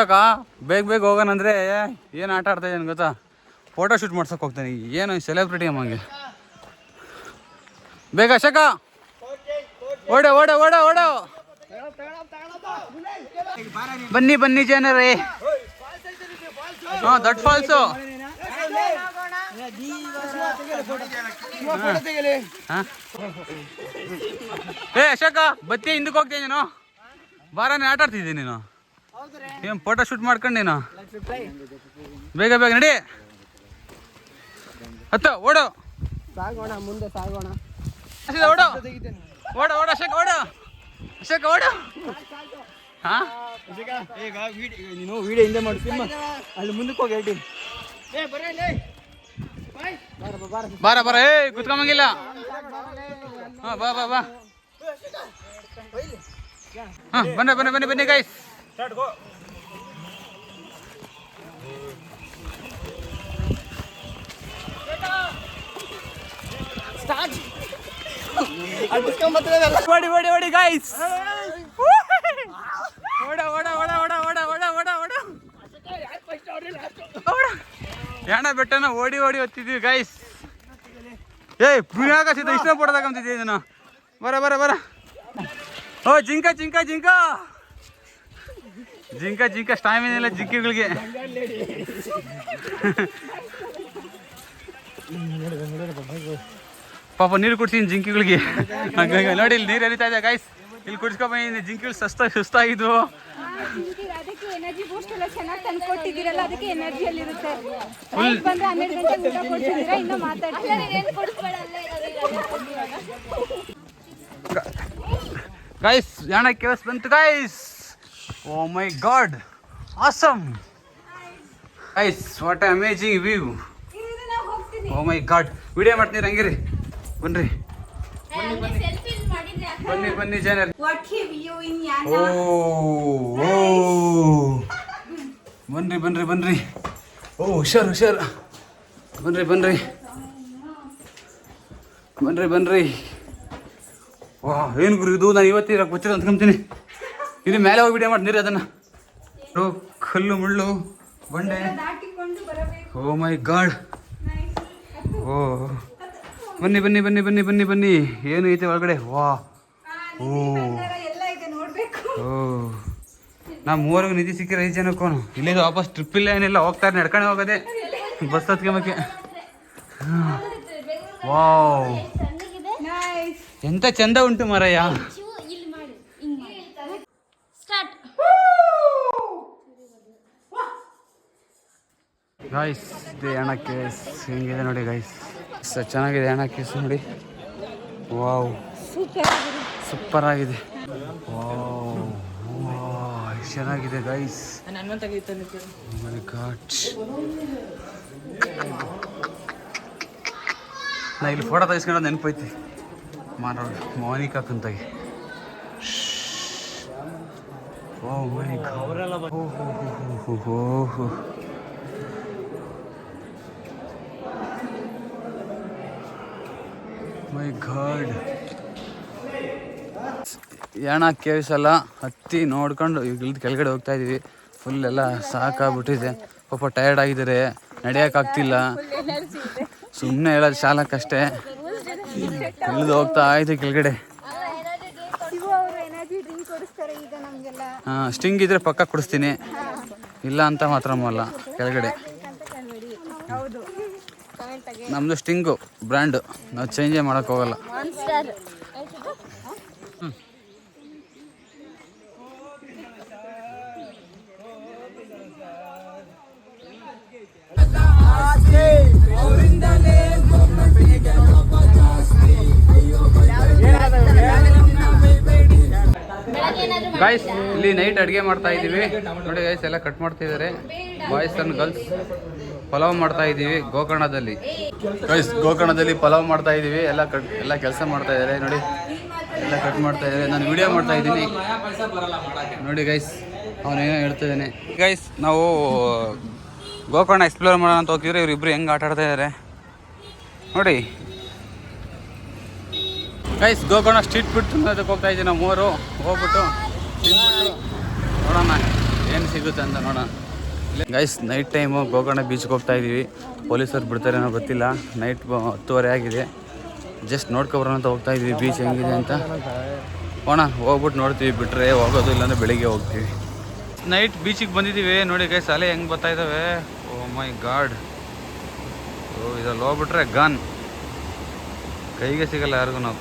ಬೇಗ ಬೇಗ ಹೋಗೋಣ ಅಂದರೆ ಏನು ಆಟ ಆಡ್ತಾ ಇದ್ದಾನೆ ಗೊತ್ತಾ? ಫೋಟೋ ಶೂಟ್ ಮಾಡ್ಸೋಕೆ ಹೋಗ್ತಾನೆ ಏನು ಸೆಲೆಬ್ರಿಟಿ ಅಮ್ಮಂಗೆ ಬೇಗ ಅಶಕ ಓಡ ಓಡ ಓಡ ಓಡ! ಬನ್ನಿ ಬನ್ನಿ ಜನರೇ. ಹಾಂ, ದಟ್ ಫಾಲ್ಸು ಏ ಅಶೋಕ ಬತ್ತಿ ಹಿಂದಕ್ಕೆ ಹೋಗ್ತೀನಿ ನೀನು ಬಾರಾನೇ ಆಟ ಆಡ್ತಿದ್ದೀನಿ ನೀನು. ಏನು ಫೋಟೋ ಶೂಟ್ ಮಾಡ್ಕೊಂಡು ನೀನು? ಬೇಗ ಬೇಗ ನಡಿ. ಹತ್ತ, ಓಡು. ಸಾಗೋಣ ಮುಂದೆ ಸಾಗೋಣ ಓಡೋ. ಓಡು, ಓಡ, ಅಶೋಕ, ಓಡು. ಅಶೋಕ, ಓಡು. ಹಾ? ಈಗ ನೀನು ವಿಡಿಯೋ ಹಿಂದೆ ಮಾಡಿ ಸಿನಿಮಾ ಅಲ್ಲಿ ಮುಂದಕ್ಕೆ ಹೋಗಿ ಹೇಳ್ತೀನಿ ಬಾರ ಬಾರ. ಏ, ಕುತ್ಕೊಂಬಂಗಿಲ್ಲ. ಹಾ, ಬಾ ಬಾ ಬಾ. ಹಾ, ಬನ್ನಿ ಬನ್ನಿ ಬನ್ನಿ ಬನ್ನಿ ಗೈಸ್ ಓಡಿ ಓಡಿ ಓಡಿ ಗೈಸ್ ಓಡ ಓಡ ಓಡ ಓಡ ಓಡ ಓಡ ಓಡ ಓಡ ಓಡ ಯಾಣ ಬೆಟ್ಟನ ಓಡಿ ಓಡಿ ಹೊತ್ತಿದ್ವಿ ಗೈಸ್ ಏಯ್ ಪುಣ್ಯಾಗ ಸಿದ್ಧ ಇಷ್ಟ ಪಡ್ದಾಕಂತಿದ್ದೆ ಇದನ್ನು. ಬರ ಬರ ಬರ. ಓ ಜಿಂಕ ಜಿಂಕ ಜಿಂಕ. ಜಿಂಕ ಜಿಂಕ ಸ್ಟಾಮಿನ ಇಲ್ಲ ಜಿಂಕೆಗಳಿಗೆ. ಪಾಪ ನೀರು ಕುಡ್ತೀನಿ ಜಿಂಕೆಗಳಿಗೆ. ನೋಡಿ ಇಲ್ಲಿ ನೀರು ಹರಿತಾ ಇದೆ ಗಾಯ್ಸ್ ಇಲ್ಲಿ ಕುಡ್ಸ್ಕೊಂಡ್ ಜಿಂಕೆಗಳು ಸಸ್ತ ಸುಸ್ತಾಗಿದ್ವು. ಗಾಯ್ಸ್ ಯಾಣ ಕೇಳಿಸ್ ಬಂತು guys oh my god awesome ice what amazing view oh my god video ಮಾಡ್ತೀನಿ ಹಂಗಿರಿ ಬನ್ರಿ. ಬನ್ನಿ ಬನ್ನಿ ಜನರಿ. ವಾಟ್ ವ್ಯೂ ಇನ್ ಓ ಓ ಬನ್ರಿ ಬನ್ರಿ ಬನ್ರಿ. ಓ ಹುಷಾರ್ ಹುಷಾರ್. ಬನ್ರಿ ಬನ್ರಿ. ಬನ್ರಿ ಬನ್ರಿ. ವಾ ಏನು ಗುರು ಇದು? ನಾನು ಇವತ್ತಿರ ಗೊತ್ತಿಲ್ಲ ಅಂದ್ಕೊಂತೀನಿ ಇದು ಮೇಲೆ ಹೋಗಿ ವಿಡಿಯೋ ನೀರು ಅದನ್ನ? ಕಲ್ಲು ಮುಳ್ಳು ಬಂಡೆ. Oh my god. ಓ. ಬನ್ನಿ ಬನ್ನಿ ಬನ್ನಿ ಬನ್ನಿ ಬನ್ನಿ ಬನ್ನಿ. ಏನು ಐತೆ ಒಳಗಡೆ? ವಾ. ಓ. ಓ. ನಾ ಮೂವರೆಗೂ ನಿಧಿ ಸಿಕ್ಕಿರ ಐದು ಜನಕ್ಕೂ. ಇಲ್ಲಿಂದ ವಾಪಸ್ ಟ್ರಿಪ್ ಇಲ್ಲ ಏನಿಲ್ಲ. ಹೋಗ್ತಾರೆ ನಡ್ಕೊಂಡು ಹೋಗೋದೆ. ಬಸ್ ಹತ್ಕೊಂಬಕ್ಕೆ. ವಾವ್. ಎಂತ ಚಂದ ಉಂಟು ಮರಯ್ಯ ಸ್ಟಾರ್ಟ್ ಗಾಯ್ಸ್ ಇದೆ ಹಣ ಕೇಸ್. ಹೆಂಗಿದೆ ನೋಡಿ ಗೈಸ್ ಸ ಚೆನ್ನಾಗಿದೆ ಹೆಣ ಕೇಸ್ ನೋಡಿ. ವಾವ್ ಸೂಪರ್ ಆಗಿದೆ. ಚೆನ್ನಾಗಿದೆ ಗೈಸ್ ಮೈ ಗಾಡ್ ನಾ ಇಲ್ಲಿ ಫೋಟೋ ತೆಗಿಸ್ಕೊಂಡು ನೆನಪೈತಿ. ಮಾಡೋಣ ಮೋನಿಕಾ ಕುಂತಾಗಿ. ಓ ಮೈ ಓ ಹೋ ಹೋ ಹೋ ಹೋ ಮೈ ಗಾಡ್ ಯಾಣ ಕೇವ್ಸ್ ಹತ್ತಿ ನೋಡ್ಕೊಂಡು ಇಳ್ದು ಕೆಳಗಡೆ ಹೋಗ್ತಾ ಇದೀವಿ. ಫುಲ್ ಎಲ್ಲ ಸಾಕಾಗ್ಬಿಟ್ಟಿದೆ. ಪಾಪ ಟಯರ್ಡ್ ಆಗಿದ್ದಾರೆ. ನಡೆಯೋಕ್ಕಾಗ್ತಿಲ್ಲ ಸುಮ್ಮನೆ ಹೇಳೋದು ಶಾಲಕ್ಕಷ್ಟೇ ಇಳಿದು ಹೋಗ್ತಾ ಇದೆ ಕೆಳಗಡೆ. ಹಾಂ ಸ್ಟಿಂಗ್ ಇದ್ರೆ ಪಕ್ಕ ಕುಡಿಸ್ತೀನಿ. ಇಲ್ಲ ಅಂತ ಮಾತ್ರ ಕೆಳಗಡೆ. ಕಮೆಂಟ್ ನಮ್ಮದು ಸ್ಟಿಂಗು ಬ್ರ್ಯಾಂಡ್. ನಾವು ಚೇಂಜೇ ಮಾಡಕ್ ಹೋಗಲ್ಲ. ಒನ್ ಗಾಯ್ಸ್ ಇಲ್ಲಿ ನೈಟ್ ಅಡುಗೆ ಮಾಡ್ತಾ ಇದ್ದೀವಿ. ನೋಡಿ ಗೈಸ್ ಎಲ್ಲ ಕಟ್ ಮಾಡ್ತಿದ್ದಾರೆ. ಬಾಯ್ಸ್ ಅಂಡ್ ಗರ್ಲ್ಸ್ ಪಲಾವ್ ಮಾಡ್ತಾ ಇದ್ದೀವಿ ಗೋಕರ್ಣದಲ್ಲಿ. ಗೈಸ್ ಗೋಕರ್ಣದಲ್ಲಿ ಪಲಾವ್ ಮಾಡ್ತಾ ಇದ್ದೀವಿ. ಎಲ್ಲ ಕಟ್ ಎಲ್ಲ ಕೆಲಸ ಮಾಡ್ತಾ ಇದ್ದಾರೆ. ನೋಡಿ ಎಲ್ಲ ಕಟ್ ಮಾಡ್ತಾ ಇದ್ದಾರೆ. ನಾನು ವಿಡಿಯೋ ಮಾಡ್ತಾ ಇದ್ದೀನಿ. ನೋಡಿ ಗೈಸ್ ಅವನೇನೋ ಹೇಳ್ತಿದ್ದಾನೆ ಗೈಸ್ ನಾವು ಗೋಕರ್ಣ ಎಕ್ಸ್ಪ್ಲೋರ್ ಮಾಡೋಣ ಅಂತ ಹೋಗ್ತಿದ್ರೆ ಇವ್ರಿಬ್ರು ಹೆಂಗೆ ಆಟ ಆಡ್ತಾ ಇದ್ದಾರೆ ನೋಡಿ. ಗೈಸ್ ಗೋಕರ್ಣ ಸ್ಟ್ರೀಟ್ ಫುಡ್ ತಿನ್ನೋದಕ್ಕೆ ಹೋಗ್ತಾ ಇದ್ದೀನಿ ನಾವು ಮೂವರು. ಹೋಗ್ಬಿಟ್ಟು ತಿಂದ್ಬಿಟ್ಟು ನೋಡೋಣ. ಏನು ಸಿಗುತ್ತೆ ಅಂತ ನೋಡೋಣ. ಗೈಸ್ ನೈಟ್ ಟೈಮು ಗೋಕರ್ಣ ಬೀಚ್ಗೆ ಹೋಗ್ತಾ ಇದ್ದೀವಿ. ಪೊಲೀಸರು ಬಿಡ್ತಾರೇನೋ ಗೊತ್ತಿಲ್ಲ. ನೈಟ್ ಹತ್ತುವರೆ ಆಗಿದೆ. ಜಸ್ಟ್ ನೋಡ್ಕೊಬರೋಣ ಅಂತ ಹೋಗ್ತಾ ಇದ್ದೀವಿ. ಬೀಚ್ ಹೆಂಗಿದೆ ಅಂತ. ಹೋಣ ಹೋಗ್ಬಿಟ್ಟು ನೋಡ್ತೀವಿ. ಬಿಟ್ಟರೆ ಹೋಗೋದು ಇಲ್ಲಾಂದ್ರೆ ಬೆಳಿಗ್ಗೆ ಹೋಗ್ತೀವಿ. ನೈಟ್ ಬೀಚಿಗೆ ಬಂದಿದ್ದೀವಿ. ನೋಡಿ ಗೈಸ್ ಅಲೆ ಹೆಂಗೆ ಬರ್ತಾ ಇದ್ದಾವೆ ಓ ಮೈ ಗಾಡ್ ಓ ಇದ್ರಲ್ಲಿ ಹೋಗ್ಬಿಟ್ರೆ ಗನ್ ಕೈಗೆ ಸಿಗಲ್ಲ ಯಾರಿಗೂ ನಾವು.